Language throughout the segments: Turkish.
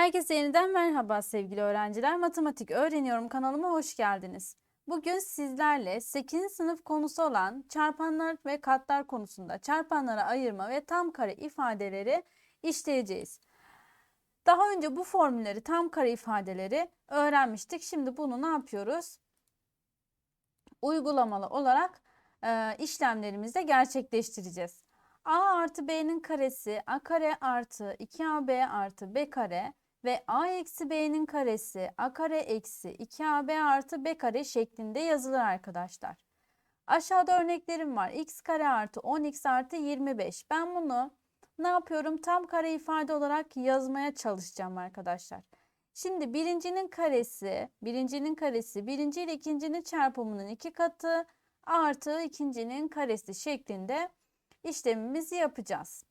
Herkese yeniden merhaba sevgili öğrenciler. Matematik öğreniyorum kanalıma hoş geldiniz. Bugün sizlerle 8. sınıf konusu olan çarpanlar ve katlar konusunda çarpanlara ayırma ve tam kare ifadeleri işleyeceğiz. Daha önce bu formülleri, tam kare ifadeleri öğrenmiştik. Şimdi bunu ne yapıyoruz? Uygulamalı olarak e, işlemlerimizde gerçekleştireceğiz. A artı B'nin karesi A kare artı 2AB artı B kare ve a eksi b'nin karesi a kare eksi 2ab artı b kare şeklinde yazılır arkadaşlar. Aşağıda örneklerim var. x kare artı 10x artı 25. Ben bunu ne yapıyorum? Tam kare ifade olarak yazmaya çalışacağım arkadaşlar. Şimdi birincinin karesi, birincinin karesi, birinci ile ikincinin çarpımının iki katı artı ikincinin karesi şeklinde işlemimizi yapacağız.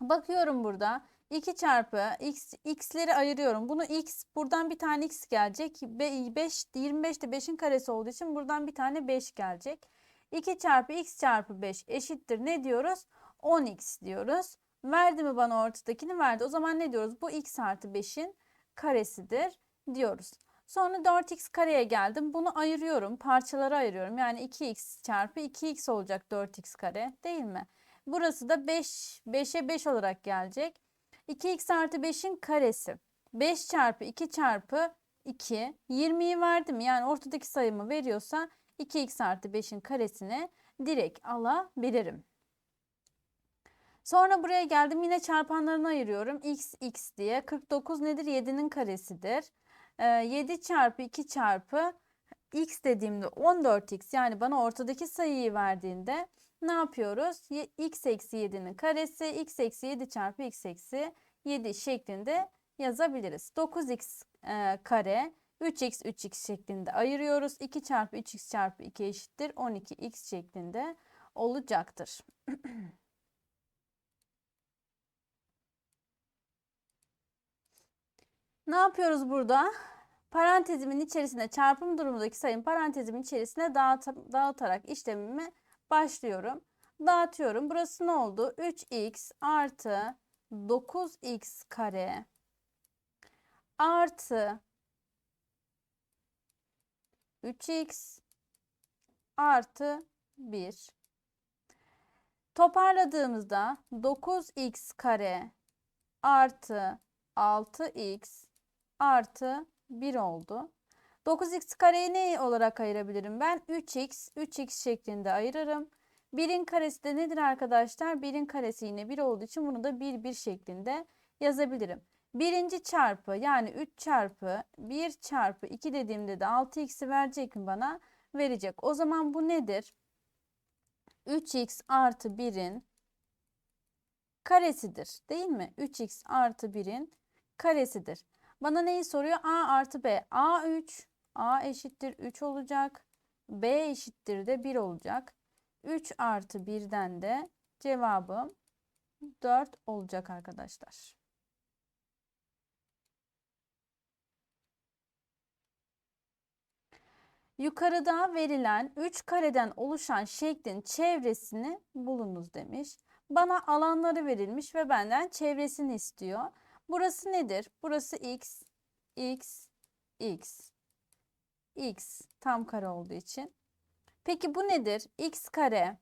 Bakıyorum burada 2 çarpı x, x'leri ayırıyorum. Bunu x, buradan bir tane x gelecek. 5, 25 de 5'in karesi olduğu için buradan bir tane 5 gelecek. 2 çarpı x çarpı 5 eşittir ne diyoruz? 10x diyoruz. Verdi mi bana ortadakini? Verdi. O zaman ne diyoruz? Bu x artı 5'in karesidir diyoruz. Sonra 4x kareye geldim. Bunu ayırıyorum. Parçalara ayırıyorum. Yani 2x çarpı 2x olacak 4x kare değil mi? Burası da 5, 5'e 5 olarak gelecek. 2x artı 5'in karesi. 5 çarpı 2 çarpı 2. 20'yi verdim. Yani ortadaki sayımı veriyorsa 2x artı 5'in karesini direkt alabilirim. Sonra buraya geldim. Yine çarpanlarını ayırıyorum. x, x diye. 49 nedir? 7'nin karesidir. 7 ee, çarpı 2 çarpı x dediğimde 14x yani bana ortadaki sayıyı verdiğinde ne yapıyoruz? x eksi 7'nin karesi x eksi 7 çarpı x eksi 7 şeklinde yazabiliriz. 9x e, kare 3x 3x şeklinde ayırıyoruz. 2 çarpı 3x çarpı 2 eşittir 12x şeklinde olacaktır. ne yapıyoruz burada? Parantezimin içerisine çarpım durumundaki sayım parantezimin içerisine dağıt dağıtarak işlemimi başlıyorum. Dağıtıyorum. Burası ne oldu? 3x artı 9x kare artı 3x artı 1. Toparladığımızda 9x kare artı 6x artı 1 oldu. 9x kareyi ne olarak ayırabilirim ben? 3x, 3x şeklinde ayırırım. 1'in karesi de nedir arkadaşlar? 1'in karesi yine 1 olduğu için bunu da 1 1 şeklinde yazabilirim. Birinci çarpı yani 3 çarpı 1 çarpı 2 dediğimde de 6x'i verecek mi bana? Verecek. O zaman bu nedir? 3x artı 1'in karesidir değil mi? 3x artı 1'in karesidir. Bana neyi soruyor? A artı B. A 3. A eşittir 3 olacak. B eşittir de 1 olacak. 3 artı 1'den de cevabım 4 olacak arkadaşlar. Yukarıda verilen 3 kareden oluşan şeklin çevresini bulunuz demiş. Bana alanları verilmiş ve benden çevresini istiyor. Burası nedir? Burası x, x, x. x tam kare olduğu için. Peki bu nedir? x kare.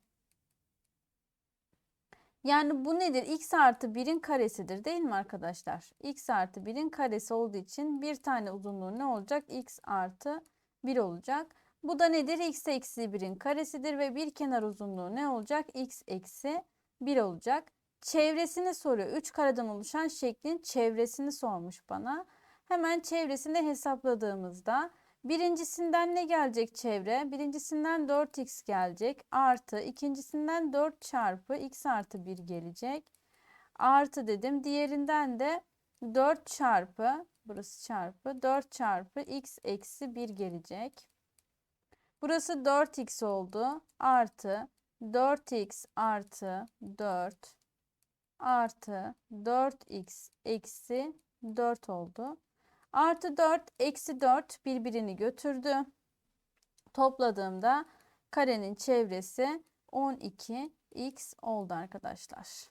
Yani bu nedir? x artı 1'in karesidir değil mi arkadaşlar? x artı 1'in karesi olduğu için bir tane uzunluğu ne olacak? x artı 1 olacak. Bu da nedir? x eksi 1'in karesidir ve bir kenar uzunluğu ne olacak? x eksi 1 olacak. Çevresini soruyor. 3 kareden oluşan şeklin çevresini sormuş bana. Hemen çevresini hesapladığımızda Birincisinden ne gelecek çevre? Birincisinden 4x gelecek. Artı ikincisinden 4 çarpı x artı 1 gelecek. Artı dedim. Diğerinden de 4 çarpı burası çarpı 4 çarpı x eksi 1 gelecek. Burası 4x oldu. Artı 4x artı 4 artı 4x eksi 4 oldu. Artı 4 eksi 4 birbirini götürdü. Topladığımda karenin çevresi 12x oldu arkadaşlar.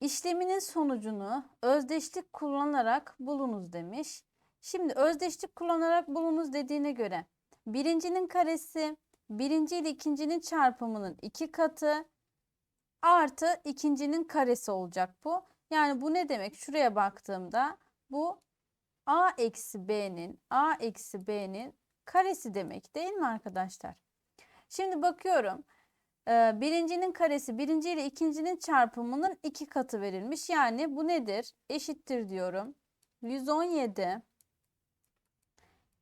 İşleminin sonucunu özdeşlik kullanarak bulunuz demiş. Şimdi özdeşlik kullanarak bulunuz dediğine göre birincinin karesi birinci ile ikincinin çarpımının iki katı artı ikincinin karesi olacak bu. Yani bu ne demek? Şuraya baktığımda bu a eksi b'nin a eksi b'nin karesi demek değil mi arkadaşlar? Şimdi bakıyorum. Ee, Birincinin karesi birinci ile ikincinin çarpımının iki katı verilmiş. Yani bu nedir? Eşittir diyorum. 117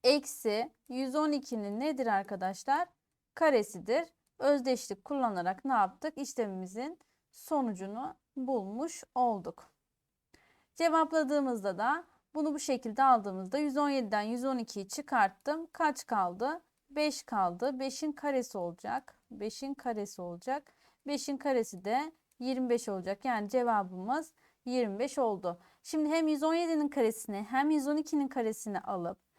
eksi 112'nin nedir arkadaşlar? Karesidir. Özdeşlik kullanarak ne yaptık? İşlemimizin sonucunu bulmuş olduk. Cevapladığımızda da bunu bu şekilde aldığımızda 117'den 112'yi çıkarttım. Kaç kaldı? 5 kaldı. 5'in karesi olacak. 5'in karesi olacak. 5'in karesi de 25 olacak. Yani cevabımız 25 oldu. Şimdi hem 117'nin karesini hem 112'nin karesini alıp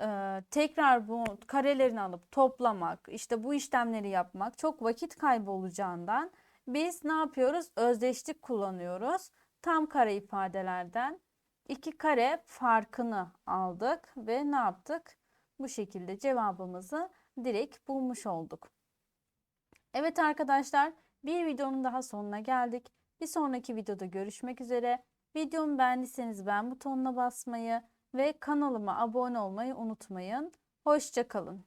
e, tekrar bu karelerini alıp toplamak, işte bu işlemleri yapmak çok vakit kaybı olacağından biz ne yapıyoruz? Özdeşlik kullanıyoruz. Tam kare ifadelerden iki kare farkını aldık ve ne yaptık? Bu şekilde cevabımızı direkt bulmuş olduk. Evet arkadaşlar bir videonun daha sonuna geldik. Bir sonraki videoda görüşmek üzere. Videomu beğendiyseniz beğen butonuna basmayı ve kanalıma abone olmayı unutmayın. Hoşçakalın.